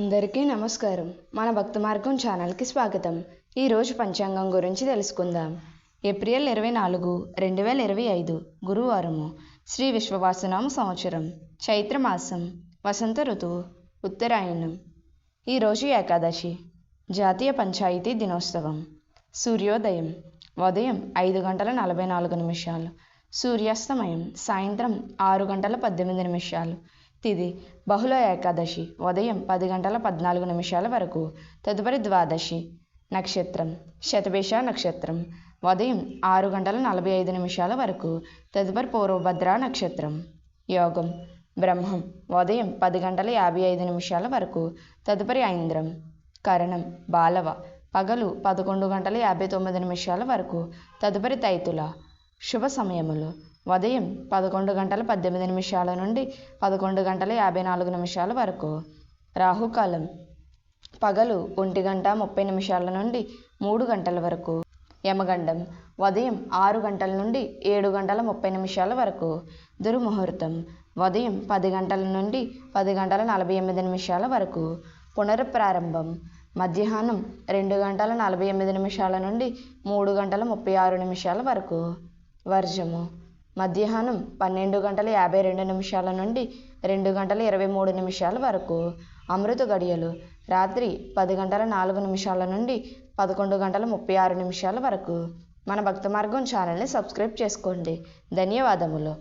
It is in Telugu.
అందరికీ నమస్కారం. మన భక్త మార్గం ఛానల్కి స్వాగతం. ఈరోజు పంచాంగం గురించి తెలుసుకుందాం. ఏప్రిల్ ఇరవై నాలుగు రెండు వేల ఇరవై ఐదు గురువారము శ్రీ విశ్వవాసనామ సంవత్సరం చైత్రమాసం వసంత ఋతువు ఉత్తరాయణం. ఈరోజు ఏకాదశి జాతీయ పంచాయతీ దినోత్సవం. సూర్యోదయం ఉదయం ఐదు గంటల నలభై నాలుగు నిమిషాలు. సూర్యాస్తమయం సాయంత్రం ఆరు గంటల పద్దెనిమిది నిమిషాలు. తిది. బహుళ ఏకాదశి ఉదయం పది గంటల పద్నాలుగు నిమిషాల వరకు. తదుపరి ద్వాదశి నక్షత్రం శతభిష నక్షత్రం. ఉదయం ఆరు గంటల నలభై ఐదు నిమిషాల వరకు. తదుపరి పూర్వభద్ర నక్షత్రం. యోగం బ్రహ్మం ఉదయం పది గంటల యాభై ఐదు నిమిషాల వరకు. తదుపరి ఐంద్రం కరణం బాలవ పగలు పదకొండు గంటల యాభై తొమ్మిది నిమిషాల వరకు. తదుపరి తైతుల శుభ సమయములు. ఉదయం పదకొండు గంటల పద్దెనిమిది నిమిషాల నుండి పదకొండు గంటల యాభై నాలుగు నిమిషాల వరకు. రాహుకాలం పగలు ఒంటి గంట ముప్పై నిమిషాల నుండి మూడు గంటల వరకు. యమగండం ఉదయం ఆరు గంటల నుండి ఏడు గంటల ముప్పై నిమిషాల వరకు. దుర్ముహూర్తం ఉదయం పది గంటల నుండి పది గంటల నలభై ఎనిమిది నిమిషాల వరకు. పునరుప్రారంభం మధ్యాహ్నం రెండు గంటల నలభై ఎనిమిది నిమిషాల నుండి మూడు గంటల ముప్పై ఆరు నిమిషాల వరకు. వర్జము మధ్యాహ్నం పన్నెండు గంటల యాభై రెండు నిమిషాల నుండి రెండు గంటల ఇరవై మూడు నిమిషాల వరకు. అమృత గడియలు రాత్రి పది గంటల నాలుగు నిమిషాల నుండి పదకొండు గంటల ముప్పై ఆరు నిమిషాల వరకు. మన భక్త మార్గం ఛానల్ని సబ్స్క్రైబ్ చేసుకోండి. ధన్యవాదములు.